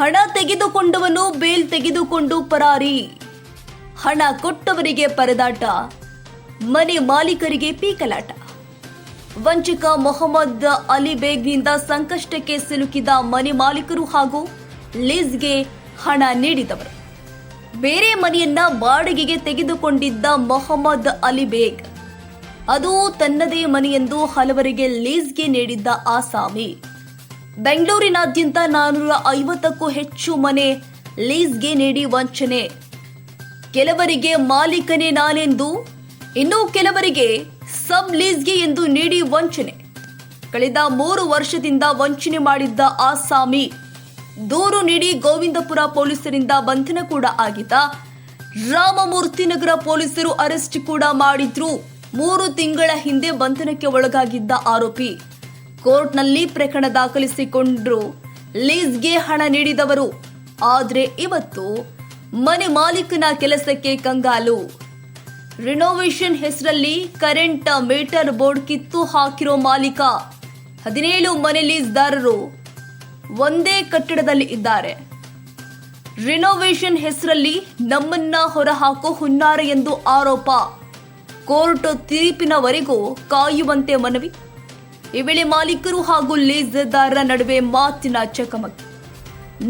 ಹಣ ತೆಗೆದುಕೊಂಡವನು ಬೇಲ್ ತೆಗೆದುಕೊಂಡು ಪರಾರಿ. ಹಣ ಕೊಟ್ಟವರಿಗೆ ಪರದಾಟ, ಮನೆ ಮಾಲೀಕರಿಗೆ ಪೀಕಲಾಟ. ವಂಚಕ ಮೊಹಮ್ಮದ್ ಅಲಿ ಬೇಗ್ನಿಂದ ಸಂಕಷ್ಟಕ್ಕೆ ಸಿಲುಕಿದ ಮನೆ ಮಾಲೀಕರು ಹಾಗೂ ಲೀಸ್ಗೆ ಹಣ ನೀಡಿದವರು. ಬೇರೆ ಮನೆಯನ್ನ ಬಾಡಿಗೆಗೆ ತೆಗೆದುಕೊಂಡಿದ್ದ ಮೊಹಮ್ಮದ್ ಅಲಿ ಬೇಗ್. ಅದು ತನ್ನದೇ ಮನೆಯೆಂದು ಹಲವರಿಗೆ ಲೀಸ್ಗೆ ನೀಡಿದ್ದ ಆಸಾಮಿ. ಬೆಂಗಳೂರಿನಾದ್ಯಂತ ನಾನೂರ ಐವತ್ತಕ್ಕೂ ಹೆಚ್ಚು ಮನೆ ಲೀಸ್ಗೆ ನೀಡಿ ವಂಚನೆ. ಕೆಲವರಿಗೆ ಮಾಲೀಕನೇ ನಾನೆಂದು, ಇನ್ನು ಕೆಲವರಿಗೆ ಸಬ್ ಲೀಸ್ಗೆ ಎಂದು ನೀಡಿ ವಂಚನೆ. ಕಳೆದ ಮೂರು ವರ್ಷದಿಂದ ವಂಚನೆ ಮಾಡಿದ್ದ ಆಸಾಮಿ, ದೂರು ನೀಡಿ ಗೋವಿಂದಪುರ ಪೊಲೀಸರಿಂದ ಬಂಧನ ಕೂಡ ಆಗಿದ್ದ. ರಾಮಮೂರ್ತಿ ನಗರ ಪೊಲೀಸರು ಅರೆಸ್ಟ್ ಕೂಡ ಮಾಡಿದ್ರು. ಮೂರು ತಿಂಗಳ ಹಿಂದೆ ಬಂಧನಕ್ಕೆ ಒಳಗಾಗಿದ್ದ ಆರೋಪಿ. ಕೋರ್ಟ್ನಲ್ಲಿ ಪ್ರಕರಣ ದಾಖಲಿಸಿಕೊಂಡ್ರು. ಲೀಸ್ಗೆ ಹಣ ನೀಡಿದವರು. ಆದರೆ ಇವತ್ತು ಮನೆ ಮಾಲೀಕನ ಕೆಲಸಕ್ಕೆ ಕಂಗಾಲು. ರಿನೋವೇಷನ್ ಹೆಸರಲ್ಲಿ ಕರೆಂಟ್ ಮೀಟರ್ ಬೋರ್ಡ್ ಕಿತ್ತು ಹಾಕಿರೋ ಮಾಲೀಕ. ಹದಿನೇಳು ಮನೆ ಲೀಸ್ದಾರರು ಒಂದೇ ಕಟ್ಟಡದಲ್ಲಿ ಇದ್ದಾರೆ. ರಿನೋವೇಷನ್ ಹೆಸರಲ್ಲಿ ನಮ್ಮನ್ನ ಹೊರಹಾಕೋ ಹುನ್ನಾರ ಎಂದು ಆರೋಪ. ಕೋರ್ಟ್ ತೀರ್ಪಿನವರೆಗೂ ಕಾಯುವಂತೆ ಮನವಿ. ಈ ವೇಳೆ ಮಾಲೀಕರು ಹಾಗೂ ಲೀಸ್ದಾರರ ನಡುವೆ ಮಾತಿನ ಚಕಮಕಿ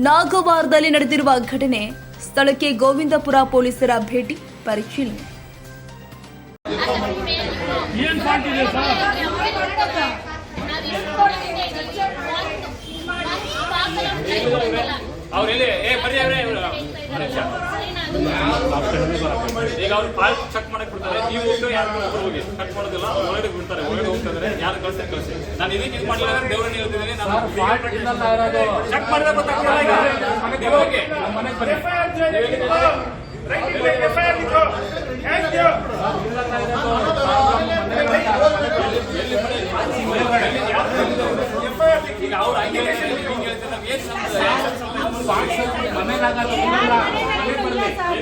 ನಾಗವಾರದಲ್ಲಿ ನಡೆದಿರುವ ಘಟನೆ ಸ್ಥಳಕ್ಕೆ ಗೋವಿಂದಪುರ ಪೊಲೀಸರ ಭೇಟಿ ಪರಿಶೀಲನೆ ಏನ್ ಫಾಲ್ಟ್ ಇದೆ ಸರ್ ಅವ್ರೆಲ್ಲಿ ಏ ಬರ್ರಿ ಅವ್ರೆ. ಈಗ ಅವ್ರು ಪಾಸ್ ಚೆಕ್ ಮಾಡಕ್ ಬಿಡ್ತಾರೆ. ನೀವು ಹೋಗ್ತಾರೆ ಯಾರು ಹೋಗಿ? ಚೆಕ್ ಮಾಡೋದಿಲ್ಲ. ಒಳಗಡೆ ಬಿಡ್ತಾರೆ. ಒಳಗಡೆ ಹೋಗ್ತಾರೆ ಯಾರು ಕಳ್ಸಿ ಕಳ್ಸಿ. ನಾನು ಇದಕ್ಕೆ ಇದು ಮಾಡಿಲ್ಲ ದೇವ್ರನ್ನ ಹೇಳ್ತಿದ್ದೀನಿ. ನಾನು ಚೆಕ್ ಮಾಡಿದ್ರೆ ಗೊತ್ತಾಗ್ತಲ್ಲ ಈಗ. ನೀವು ಹೋಗಿ. ನಮ್ಮ ಮನೆಗೆ ಬನ್ನಿ.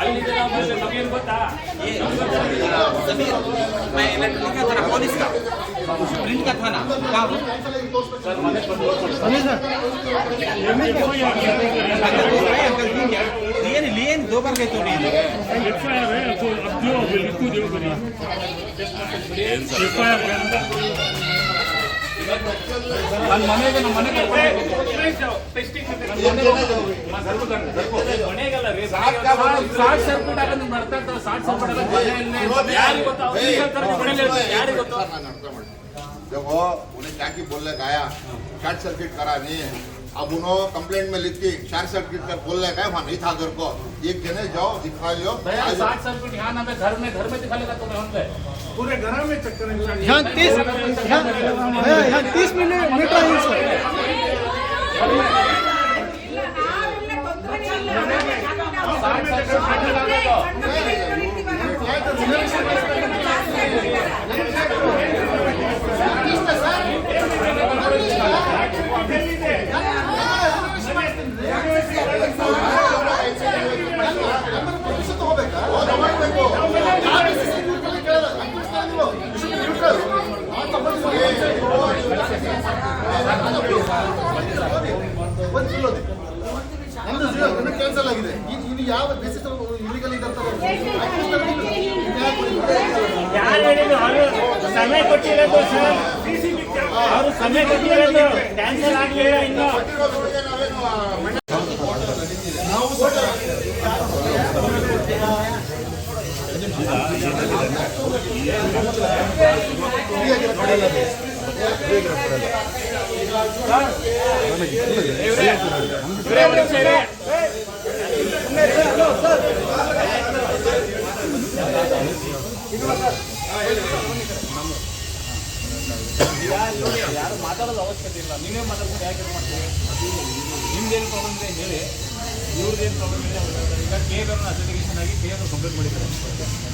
ಅಲ್ಲಿ ನಮಗೇನು ಗೊತ್ತಾ समीर मैं इलेक्ट्रिक का था पुलिस का प्रिंट का था ना क्या वो अंकल दो बार अंकल ठीक है लिए नहीं लिए नहीं, दो बार गए तो नहीं लिए F I or short circuit ಆಗೋದು ಬರ್ತಾ ಇರ್ತಾರೆ ಶಾರ್ಟ್ ಸರ್ಕ್ಯೂಟ್ ಆಗೋದು ಮನೆಯಲ್ಲೇ ಯಾರಿಗೆ ಗೊತ್ತಾ ಅವ್ರು ಈಗ ಹೇಳ್ತಾರೆ ನೀವು ಮನೇಲಿ ಹೇಳ್ತಾರೆ, ಯಾರಿಗೆ ಗೊತ್ತು देखो उन्हें क्या की बोलने का आया शॉर्ट सर्किट करा नहीं अब उन्होंने कंप्लेंट में लिख दी शॉर्ट सर्किट कर बोलने का वहाँ नहीं था घर को एक जने जाओ दिखा लियो भैया आज- शार्ट सर्क्यूट यहाँ ना मैं घर में घर में दिखा लेगा तुम्हें हमने पूरे घर में चक्कर यहाँ तीस यहाँ तीस मिनट मीटर ಹೇಳಿದ್ರು ಅವರು ಸಮಯ ಕೊಟ್ಟಿರೋದು ಸರ್. ಅವರು ಸಮಯ ಕೊಟ್ಟಿರೋದು. ಕ್ಯಾನ್ಸಲ್ ಆಗಲಿಲ್ಲ ಇನ್ನು. ಯಾರು ಮಾತಾಡೋದು ಅವಶ್ಯಕತೆ ಇಲ್ಲ ನೀವೇ ಮಾತಾಡ್ಕೊಂಡು ಯಾಕೆ ಮಾಡ್ತೀವಿ ನಿಮ್ದೇನು ಪ್ರಾಬ್ಲಮ್ ಇದೆ ಹೇಳಿ ಇವ್ರದ್ದೇನು ಪ್ರಾಬ್ಲಮ್ ಇದೆ ಈಗ ಕೆ ಎಂ ಅಸೋಸಿಯೇಷನ್ ಆಗಿ ಕೆ ಅವರು ಕಂಪ್ಲೇಂಟ್ ಮಾಡಿದ್ದಾರೆ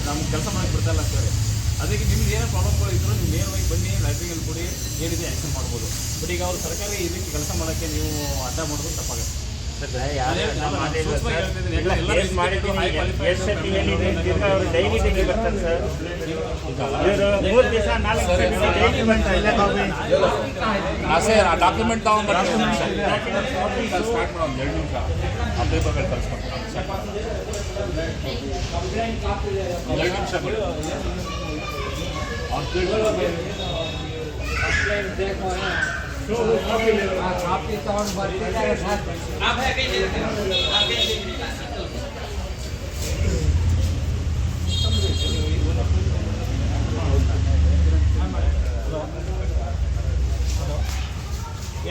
ನಮ್ಗೆ ಕೆಲಸ ಮಾಡಕ್ಕೆ ಬಿಡ್ತಾ ಇಲ್ಲ ಅಂತೇಳಿ ಅದಕ್ಕೆ ನಿಮ್ದು ಏನೋ ಪ್ರಾಬ್ಲಮ್ಗಳು ಇದ್ದರೂ ನೀವು ನೇರವಾಗಿ ಬನ್ನಿ ಲೈಬ್ರರಿಯಲ್ಲಿ ಕೊಡಿ ಏನಿದೆ ಆ್ಯಕ್ಷನ್ ಮಾಡ್ಬೋದು ಬಟ್ ಈಗ ಅವರು ಸರ್ಕಾರಿ ಇದಕ್ಕೆ ಕೆಲಸ ಮಾಡೋಕ್ಕೆ ನೀವು ಅಡ್ಡ ಮಾಡೋದು ತಪ್ಪಾಗುತ್ತೆ ಸೂಕ್ಷ್ಮವಾಗಿ ಹೇಳ್ತಿದ್ದೀನಿ. ಯಾಕಂದ್ರೆ ಎಲ್ಲರೂ ಕೇಸ್ ಮಾಡಿದ್ದೀನಿ high qualified ಎಷ್ಟು ಸತಿ ಹೇಳಿದ್ದೀನಿ ತಿರ್ಗಾ ಅವರು ಡೈಲಿ ಡೈಲಿ ಬರ್ತಾರೆ ಸರ್. ಇವರು ಮೂರು ದಿವಸ ನಾಲ್ಕು ಸತಿ ಡೈಲಿ ಬಂತಾರೆ ಇಲ್ಲ ಕಾಪಿ ಅಷ್ಟೇ ಆ ಡಾಕ್ಯುಮೆಂಟ್ ತಗೊಂಡ್ಬರ್ತೀನಿ ಸ್ಟಾರ್ಟ್ ಮಾಡೋ ಒಂದು ಎರಡು ನಿಮಿಷ. ಆ ಪೇಪರ್ಗಳು ಕಳಿಸ್ಕೊಡ್ತೀನಿ ಎರಡು ನಿಮಿಷ ಬಿಡು. ಕಾಪಿ ತಗೊಂಡು ಬರ್ತಿದ್ದಾರೆ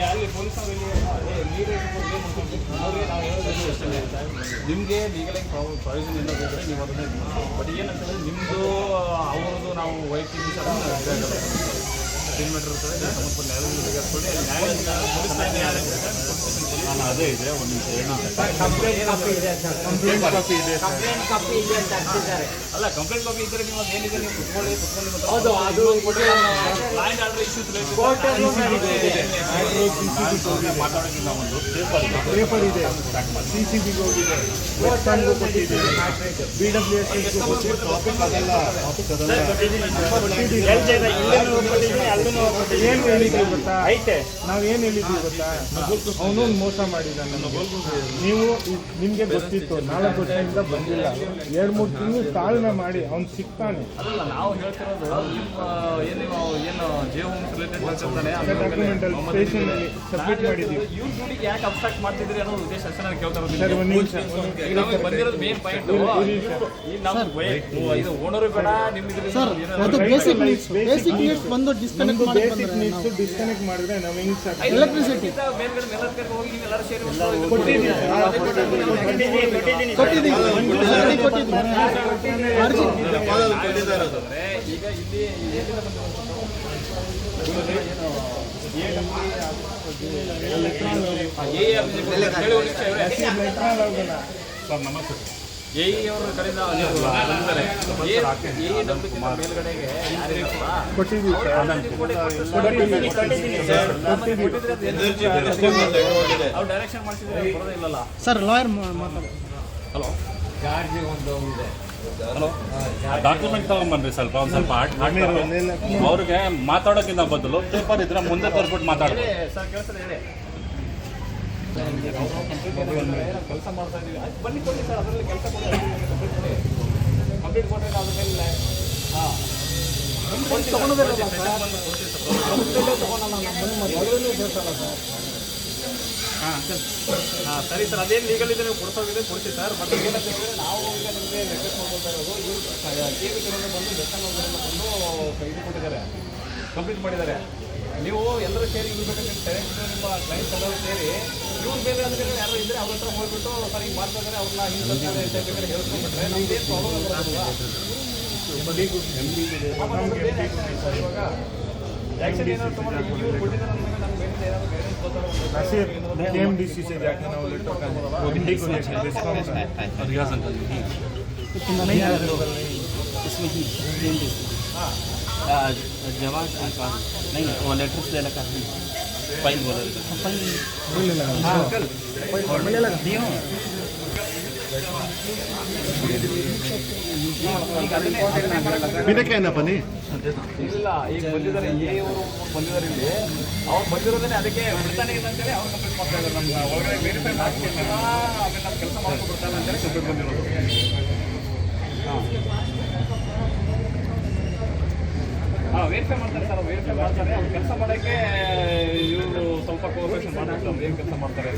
ಅಲ್ಲಿ ಪೊಲೀಸರಲ್ಲಿ ನಾವು ಅಷ್ಟೇ ನಿಮಗೆ ಲೀಗಲಾಗಿ ಪ್ರಾವಿಷನ್ ಏನೋ ಬೇಕಾದ್ರೆ ನೀವು ಅದನ್ನೇ ಬಟ್ ಏನಂತಂದರೆ ನಿಮ್ಮದು ಅವರದು ನಾವು ವೈಯಕ್ತಿಕ तीन मीटर होता है समझ को लेवल करके न्याय ನಾನು ಅದೇ ಇದೆ ಒಂದು ಅಲ್ಲ ಕಂಪ್ಲೇಂಟ್ ಕಾಪಿ ನೀವು ಕುತ್ಕೊಳ್ಳಿ ಕುತ್ಕೊಂಡು ಅದು ಲ್ಯಾಂಡ್ ಆರ್ಡರ್ ಇಶ್ಯೂಸ್ ಮಾತಾಡೋಕ್ಕಿಂತ ಒಂದು. ಪೇಪರ್ ಪೇಪರ್ ಇದೆ. ಸಿ ಸಿ ಬಿಗೆ ಹೋಗಿದೆ. ಬಿ ಡಬ್ಲ್ಯೂ ಎಸ್ ಟಾಪಿಕ್ ಅದಲ್ಲ ಟಾಪಿಕ್ ಅದಲ್ಲ. ಏನು ಹೇಳಿದ್ವಿ ಗೊತ್ತಾ? ಐತೆ. ನಾವು ಏನು ಹೇಳಿದ್ವಿ ಗೊತ್ತಾ ಅವನು ಮೋಸ ಮಾಡಿದ್ದಾನೆ ನೀವು ನಿಮಗೆ ಗೊತ್ತಿತ್ತು ನಾಲ್ಕು ವರ್ಷದಿಂದ ಬಂದಿಲ್ಲ. ಎರಡು ಮೂರು ತಿಂಗಳು ತಾಳ್ಮೆ ಮಾಡಿ ಅವ್ನು ಸಿಗ್ತಾನೆ. ಅಲ್ಲ ನಾವು ಹೇಳ್ತಿರೋದು ಏನು ನೀವು ಏನು ಜೆ ಹೋಮ್ಸ್ ರಿಲೇಟೆಡ್ ಹೇಳ್ತಿರ್ತಾನೆ ಡಾಕ್ಯುಮೆಂಟ್ ಅಲ್ಲಿ ಸಬ್ಮಿಟ್ ಮಾಡಿದ್ದೀವಿ. ಇವ್ರ ದುಡಿಗೆ ಯಾಕೆ ಅಬ್ಸ್ಟ್ರಾಕ್ಟ್ ಮಾಡ್ತಿದ್ರಿ ಅನ್ನೋ ಉದ್ದೇಶ ಅಷ್ಟೇ ನಾನು ಕೇಳ್ತಾ ಇರೋದು. ಸರ್ ಒಂದು ನಿಮಿಷ ನಮಗೆ ಬಂದಿರೋದು ಮೇನ್ ಪಾಯಿಂಟ್ ಈ ನಮ್ಮ ವೈ- ಇದು ಓನರು ಬೇಡ ನಿಮ್ಮ ಇದ್ರಲ್ಲಿ ಅದು ಬೇಸಿಕ್ ನೀಡ್ಸ್ ಬೇಸಿಕ್ ನೀಡ್ಸ್ ಬಂದು ಡಿಸ್ಕನೆಕ್ಟ್ ಮಾಡಿ ಬೇಸಿಕ್ ನೀಡ್ಸ್ ಡಿಸ್ಕನೆಕ್ಟ್ ಮಾಡಿದ್ರೆ ನಾವು ಹೆಂಗ್ ಸರ್ ಎಲೆಕ್ಟ್ರಿಸಿಟಿ ಮೇಲ್ಗಡೆ ಮೇಲಕ್ಕೆ ಹೋಗಿ ಈಗ ಇಲ್ಲಿ ನಮಸ್ತೆ ಎ ಅವರ ಕಡೆಯಿಂದ ನೀವು ಬಂದಿದ್ದಾರೆ ಎ ಡಬ್ಲ್ಯೂ ಮೇಲ್ಗಡೆಗೆ ಯಾರು ಇರ್ತಾರ ಕೊಟ್ಟಿದ್ದೀವಿ ಸರ್ ಕೊಟ್ಟಿದ್ದೀನಿ ಕೊಟ್ಟಿದ್ದೀನಿ ಸರ್ ಅವ್ರು ಡೈರೆಕ್ಷನ್ ಮಾಡ್ತಿದ್ರೆ ಬರೋದೇ ಇಲ್ಲಲ್ಲ. Sir lawyer hello hello document ತಗೊಂಬನ್ರಿ ಸ್ವಲ್ಪ ಒಂದು ಸ್ವಲ್ಪ ಅವ್ರಿಗೆ ಮಾತಾಡೋಕ್ಕಿಂತ ಬದಲು ಪೇಪರ್ ಇದ್ರೆ ಮುಂದೆ ತೋರಿಸ್ಬಿಟ್ಟು ಮಾತಾಡ್ತೀವಿ ಕೆಲಸ ಮಾಡ್ತಾ ಇದ್ದೀವಿ ಬನ್ನಿ ಕೊಡಿ ಸರ್ ಅದರಲ್ಲಿ ಕೆಲಸ ಕೊಡಿ ಕಂಪ್ಲೀಟ್ ಮೇಲೆ ಹಾಂ ಹಾಂ ಹಾಂ ಸರಿ ಸರ್ ಅದೇನು ಲೀಗಲ್ ಇದೆ ನೀವು ಕೊಡ್ಸೋಗಿದೆ ಕೊಡ್ತೀವಿ ಸರ್ ಬಟ್ ಏನಂತ ಹೇಳಿದ್ರೆ ನಾವು ಈಗ ನಿಮಗೆ ರಿಕ್ವೆಸ್ಟ್ ಮಾಡ್ಕೊಳ್ತಾ ಇರೋದು ಇವರು ಬಂದು ಅವರಿಂದ ಬಂದು ಕೈ ಕೊಟ್ಟಿದ್ದಾರೆ ಕಂಪ್ಲೀಟ್ ಮಾಡಿದ್ದಾರೆ. ನೀವು ಎಲ್ಲರೂ ಸೇರಿ ಇವ್ರ ಬೇಕಾದ್ರೆ ನಿಮ್ಮ ಟೆರೆಂಟ್ ನಿಮ್ಮ ಕ್ಲೈಂಟ್ಸ್ ಎಲ್ಲರೂ ಸೇರಿ ಇವ್ರ ಬೇರೆ ಅಂದ್ರೆ ಯಾರು ಇದ್ರೆ ಅವ್ರ ಹತ್ರ ಹೋಗ್ಬಿಟ್ಟು ಸರ್ ಈಗ ಮಾಡ್ತಾ ಇದ್ದಾರೆ ಅವ್ರನ್ನ ಹಿಂಗೆ ಸರ್ಕಾರ ಅಂತ ಬೇಕಾದ್ರೆ ಹೇಳ್ಕೊಂಡ್ಬಿಟ್ರೆ ನಮ್ದೇನು ಪ್ರಾಬ್ಲಮ್ ಬರೋದಿಲ್ಲ ಸರ್ ಇವಾಗ ಆ್ಯಕ್ಷನ್ ಏನಾದ್ರು ತೊಗೊಂಡು ಇವ್ರು ಕೊಟ್ಟಿದ್ದಾರೆ ಅಂದಾಗ ನಮ್ಮ ಮೇಲೆ ಏನಾದ್ರು ಗೈಡೆನ್ಸ್ ಗೊತ್ತಾಗೋದು नसीर के एम डी सी से जाके ना वो लेटर का वो हिंदी को लेकर रिस्पॉन्स इसमें ही जवाब आसान नहीं वो लेटर से लगा फाइल बोला फाइल दियो ಇಲ್ಲ ಈಗ ಬಂದಿದ್ದಾರೆ ಎ ಅವರು ಬಂದಿದ್ದಾರೆ ಇಲ್ಲಿ ಅವ್ರು ಬಂದಿರೋದೇ ಅದಕ್ಕೆ ಬಿಡ್ತಾನೆ ಇಲ್ಲ ಅಂತೇಳಿ ಅವ್ರು ಕಂಪ್ಲೇಂಟ್ ಮಾಡ್ತಾ ಇದ್ದಾರೆ ನಮ್ಮ ಒಳಗಡೆ ವೆರಿಫೈ ಮಾಡ್ಕೊಂಡು ಆಮೇಲೆ ನಮ್ಮ ಕೆಲಸ ಮಾಡ್ಕೊಂಡು ಬಿಡ್ತಾನೆ ಅಂತೇಳಿ ಕಂಪ್ಲೇಂಟ್ ಬಂದಿರೋದು ಹಾಂ ವೆರಿಫೈ ಮಾಡ್ತಾರೆ ಸರ್ ವೆರಿಫೈ ಮಾಡ್ತಾರೆ. ಕೆಲಸ ಮಾಡೋಕ್ಕೆ, ಇವರು ಸ್ವಲ್ಪ ಕೋಆಪರೇಷನ್ ಮಾಡಬೇಕು, ಅವ್ರು ಏನು ಕೆಲಸ ಮಾಡ್ತಾರೆ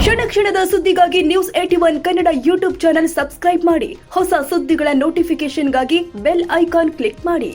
ಕ್ಷಣ ಕ್ಷಣದ ಸುದ್ದಿಗಾಗಿ news at one Kannada YouTube channel subscribe ಮಾಡಿ. ಹೊಸ ಸುದ್ದಿಗಳ ನೋಟಿಫಿಕೇಶನ್ಗಾಗಿ ಬೆಲ್ ಐಕಾನ್ ಕ್ಲಿಕ್ ಮಾಡಿ.